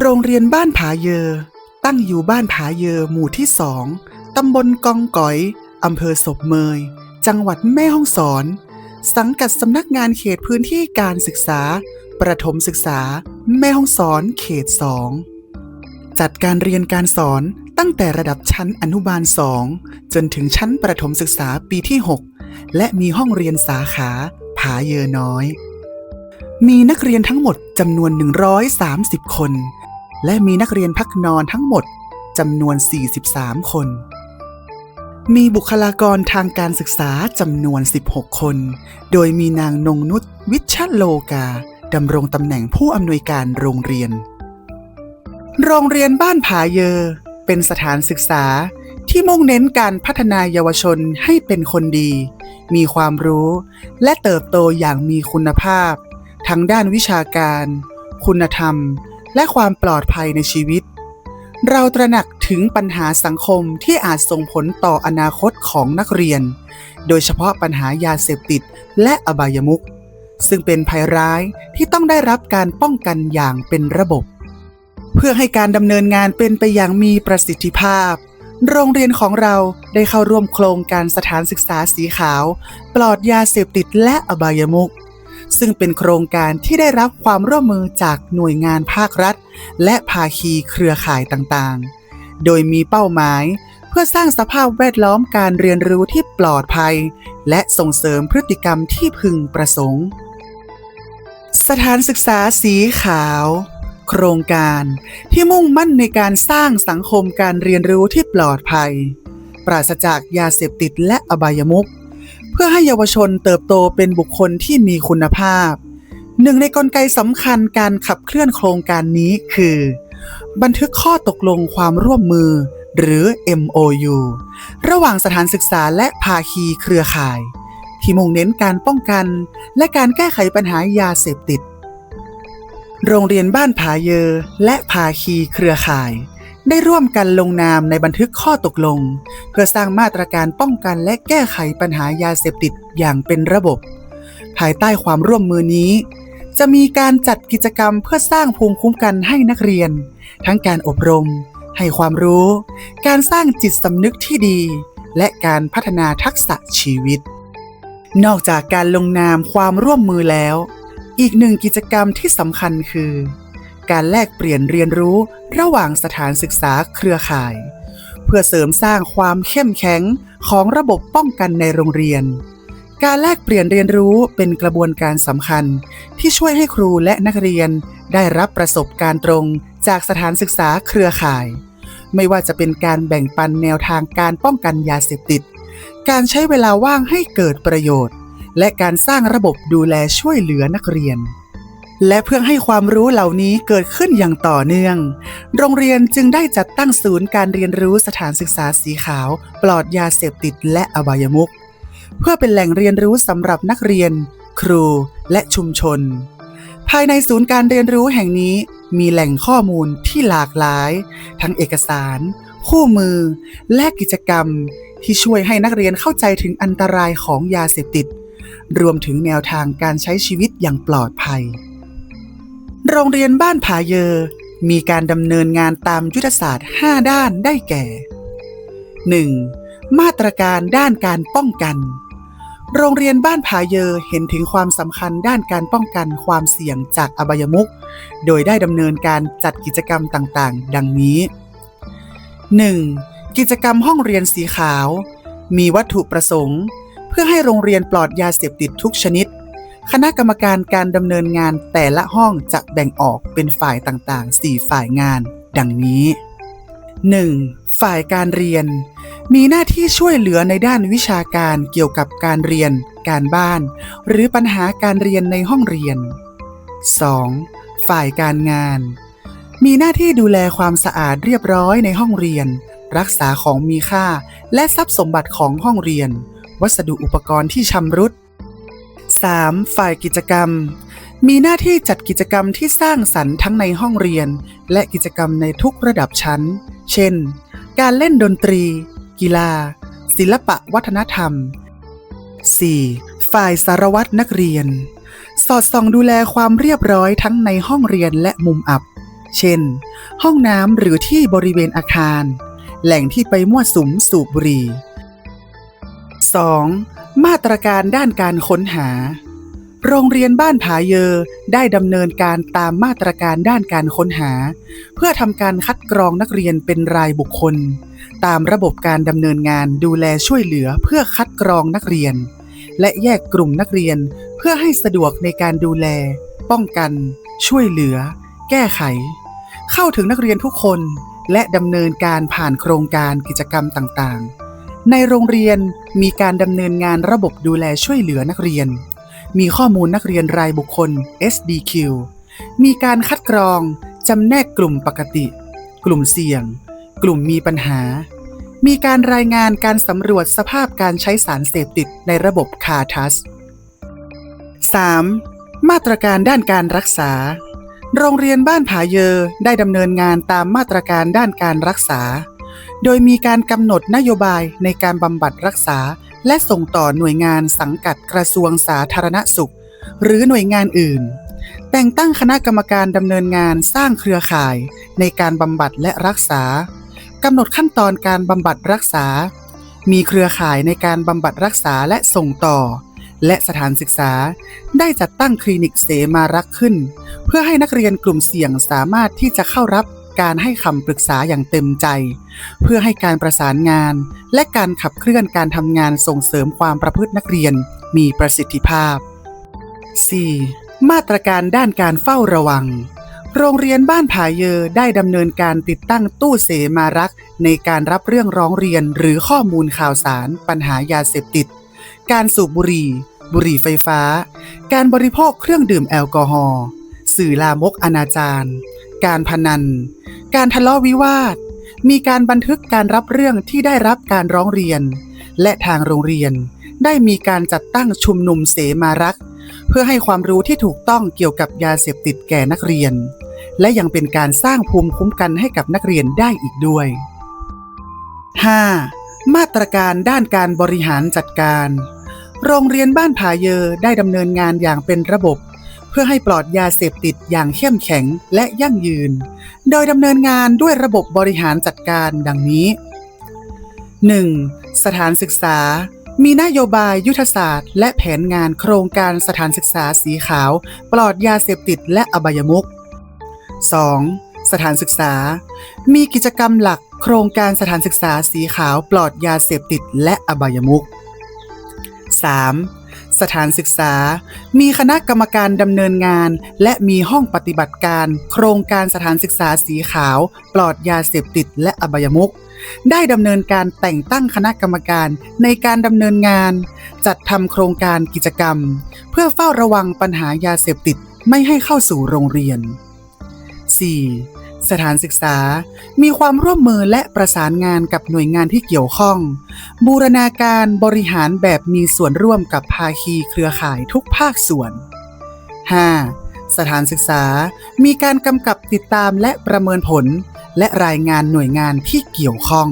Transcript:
โรงเรียนบ้านผาเยอ ตั้งอยู่บ้านผาเยอหมู่ที่สองตำบลกองก๋อยอำเภอศพเมย จังหวัดแม่ฮ่องสอน สังกัดสำนักงานเขตพื้นที่การศึกษา ประถมศึกษา แม่ฮ่องสอนเขตสองจัดการเรียนการสอนตั้งแต่ระดับชั้นอนุบาล2จนถึงชั้นประถมศึกษาปีที่ 6 และมีห้องเรียนสาขาผาเยอน้อย มีนักเรียนทั้งหมดจำนวน 130 คน และมีนักเรียนพักนอนทั้งหมดจำนวน 43 คน มีบุคลากรทางการศึกษาจำนวน 16 คน โดยมีนางนงนุชวิชโลกาดำรงตำแหน่งผู้อำนวยการโรงเรียน โรงเรียนบ้านผาเยอ เป็นสถานศึกษาที่มุ่งเน้นการพัฒนาเยาวชนให้เป็นคนดี มีความรู้และเติบโตอย่างมีคุณภาพ ทั้งด้านวิชาการ คุณธรรม และความปลอดภัยในชีวิต เราตระหนักถึงปัญหาสังคมที่อาจส่งผลต่ออนาคตของนักเรียน โดยเฉพาะปัญหายาเสพติดและอบายมุขซึ่งเป็นภัยร้ายที่ต้องได้รับการป้องกันอย่างเป็นระบบ เพื่อให้การดำเนินงานเป็นไปอย่างมีประสิทธิภาพ โรงเรียนของเราได้เข้าร่วมโครงการสถานศึกษาสีขาว ปลอดยาเสพติดและอบายมุข ซึ่งเป็นโครงการที่ได้รับความร่วมมือจากหน่วยงานภาครัฐ และภาคีเครือข่ายต่างๆ โดยมีเป้าหมายเพื่อสร้างสภาพแวดล้อมการเรียนรู้ที่ปลอดภัย และส่งเสริมพฤติกรรมที่พึงประสงค์ สถานศึกษาสีขาวโครงการที่มุ่งมั่นในการสร้างสังคมการเรียนรู้ที่ปลอดภัย ปราศจากยาเสพติดและอบายมุข พื่อให้เยาวชนเติบโตเป็นบุคคลที่มีคุณภาพ หนึ่งในกลไกสำคัญการขับเคลื่อนโครงการนี้คือ บันทึกข้อตกลงความร่วมมือ หรือ MOU ระหว่างสถานศึกษาและภาคีเครือข่าย ที่มุ่งเน้นการป้องกัน และการแก้ไขปัญหายาเสพติด โรงเรียนบ้านผาเยอและภาคีเครือข่าย ได้ร่วมกันลงนามในบันทึกข้อตกลง เพื่อสร้างมาตรการป้องกันและแก้ไขปัญหายาเสพติดอย่างเป็นระบบ ภายใต้ความร่วมมือนี้ จะมีการจัดกิจกรรมเพื่อสร้างภูมิคุ้มกันให้นักเรียน ทั้งการอบรม ให้ความรู้ การสร้างจิตสำนึกที่ดี และการพัฒนาทักษะชีวิต นอกจากการลงนามความร่วมมือแล้ว อีกหนึ่งกิจกรรมที่สำคัญคือ การแลกเปลี่ยนเรียนรู้ระหว่างสถานศึกษาเครือข่าย เพื่อเสริมสร้างความเข้มแข็งของระบบป้องกันในโรงเรียน การแลกเปลี่ยนเรียนรู้เป็นกระบวนการสำคัญ ที่ช่วยให้ครูและนักเรียนได้รับประสบการณ์ตรงจากสถานศึกษาเครือข่าย ไม่ว่าจะเป็นการแบ่งปันแนวทางการป้องกันยาเสพติด การใช้เวลาว่างให้เกิดประโยชน์ และการสร้างระบบดูแลช่วยเหลือนักเรียน และเพื่อให้ความรู้เหล่านี้เกิดขึ้นอย่างต่อเนื่อง โรงเรียนจึงได้จัดตั้งศูนย์การเรียนรู้สถานศึกษาสีขาว ปลอดยาเสพติดและอบายมุขเพื่อเป็นแหล่งเรียนรู้สำหรับนักเรียน ครูและชุมชน ภายในศูนย์การเรียนรู้แห่งนี้มีแหล่งข้อมูลที่หลากหลาย ทั้งเอกสาร คู่มือ และกิจกรรม ที่ช่วยให้นักเรียนเข้าใจถึงอันตรายของยาเสพติด รวมถึงแนวทางการใช้ชีวิตอย่างปลอดภัย โรงเรียนบ้านผาเยอ มีการดำเนินงานตามยุทธศาสตร์ 5 ด้านได้แก่ 1. มาตรการด้านการป้องกัน โรงเรียนบ้านผาเยอเห็นถึงความสำคัญด้านการป้องกันความเสี่ยงจากอบายมุขโดยได้ดำเนินการจัดกิจกรรมต่างๆ ดังนี้ 1. กิจกรรมห้องเรียนสีขาว มีวัตถุประสงค์ เพื่อให้โรงเรียนปลอดยาเสพติดทุกชนิด คณะกรรมการการดำเนินงานแต่ละห้องจะแบ่งออกเป็นฝ่ายต่างๆ 4 ฝ่ายงาน ดังนี้ 1. ฝ่ายการเรียน มีหน้าที่ช่วยเหลือในด้านวิชาการเกี่ยวกับการเรียน การบ้าน หรือปัญหาการเรียนในห้องเรียน 2. ฝ่ายการงาน มีหน้าที่ดูแลความสะอาดเรียบร้อยในห้องเรียน รักษาของมีค่า และทรัพย์สมบัติของห้องเรียน วัสดุอุปกรณ์ที่ชำรุด 3. ฝ่ายกิจกรรม มีหน้าที่จัดกิจกรรมที่สร้างสรรค์ทั้งในห้องเรียน และกิจกรรมในทุกระดับชั้น เช่น การเล่นดนตรี กีฬา ศิลปะวัฒนธรรม 4. ฝ่ายสารวัตรนักเรียน สอดส่องดูแลความเรียบร้อยทั้งในห้องเรียนและมุมอับ เช่น ห้องน้ำหรือที่บริเวณอาคาร แหล่งที่ไปมั่วสุมสูบบุหรี่ 2. มาตรการด้านการค้นหา โรงเรียนบ้านผาเยอได้ดำเนินการตามมาตรการด้านการค้นหา เพื่อทำการคัดกรองนักเรียนเป็นรายบุคคล ตามระบบการดำเนินงานดูแลช่วยเหลือเพื่อคัดกรองนักเรียน และแยกกลุ่มนักเรียนเพื่อให้สะดวกในการดูแล ป้องกัน ช่วยเหลือ แก้ไข เข้าถึงนักเรียนทุกคน และดำเนินการผ่านโครงการกิจกรรมต่างๆ ในโรงเรียนมีการดำเนินงานระบบดูแลช่วยเหลือนักเรียน มีข้อมูลนักเรียนรายบุคคล SDQ มีการคัดกรองจำแนกกลุ่มปกติ กลุ่มเสี่ยง กลุ่มมีปัญหา มีการรายงานการสำรวจสภาพการใช้สารเสพติดในระบบคาทัส 3. มาตรการด้านการรักษา โรงเรียนบ้านผาเยอได้ดำเนินงานตามมาตรการด้านการรักษา โดยมีการกำหนดนโยบายในการบำบัดรักษา และส่งต่อหน่วยงานสังกัดกระทรวงสาธารณสุข หรือหน่วยงานอื่น แต่งตั้งคณะกรรมการดำเนินงานสร้างเครือข่าย ในการบำบัดและรักษากำหนดขั้นตอนการบำบัดรักษา มีเครือข่ายในการบำบัดรักษาและส่งต่อ และสถานศึกษา ได้จัดตั้งคลินิกเสมารักขึ้น เพื่อให้นักเรียนกลุ่มเสี่ยงสามารถที่จะเข้ารับ การให้คำปรึกษาอย่างเต็มใจ เพื่อให้การประสานงาน และการขับเคลื่อนการทำงานส่งเสริมความประพฤตินักเรียนมีประสิทธิภาพ 4. มาตรการด้านการเฝ้าระวัง โรงเรียนบ้านผาเยอได้ดำเนินการติดตั้งตู้เสมารักในการรับเรื่องร้องเรียนหรือข้อมูลข่าวสาร ปัญหายาเสพติด การสูบบุหรี่ บุหรี่ไฟฟ้า การบริโภคเครื่องดื่มแอลกอฮอล์สื่อลามกอนาจาร การพนัน การทะเลาะวิวาท มีการบันทึกการรับเรื่องที่ได้รับการร้องเรียน และทางโรงเรียน ได้มีการจัดตั้งชุมนุมเสมารักเพื่อให้ความรู้ที่ถูกต้องเกี่ยวกับยาเสพติดแก่นักเรียน และยังเป็นการสร้างภูมิคุ้มกันให้กับนักเรียนได้อีกด้วย 5. มาตรการด้านการบริหารจัดการ โรงเรียนบ้านผาเยอได้ดำเนินงานอย่างเป็นระบบ พื่อให้ปลอดยาเสพติดอย่างเข้มแข็งและยั่งยืน โดยดำเนินงานด้วยระบบบริหารจัดการดังนี้ 1. สถานศึกษา มีนโยบายยุทธศาสตร์ และแผนงานโครงการสถานศึกษาสีขาว ปลอดยาเสพติดและอบายมุข 2. สถานศึกษา มีกิจกรรมหลักโครงการสถานศึกษาสีขาวปลอดยาเสพติดและอบายมุข 3. สถานศึกษา มีคณะกรรมการดำเนินงาน และมีห้องปฏิบัติการ โครงการสถานศึกษาสีขาว ปลอดยาเสพติดและอบายมุขได้ดำเนินการแต่งตั้งคณะกรรมการในการดำเนินงาน จัดทำโครงการกิจกรรม เพื่อเฝ้าระวังปัญหายาเสพติดไม่ให้เข้าสู่โรงเรียน 4. สถานศึกษา มีความร่วมมือและประสานงานกับหน่วยงานที่เกี่ยวข้อง บูรณาการบริหารแบบมีส่วนร่วมกับภาคีเครือข่ายทุกภาคส่วน 5. สถานศึกษา มีการกำกับติดตามและประเมินผล และรายงานหน่วยงานที่เกี่ยวข้อง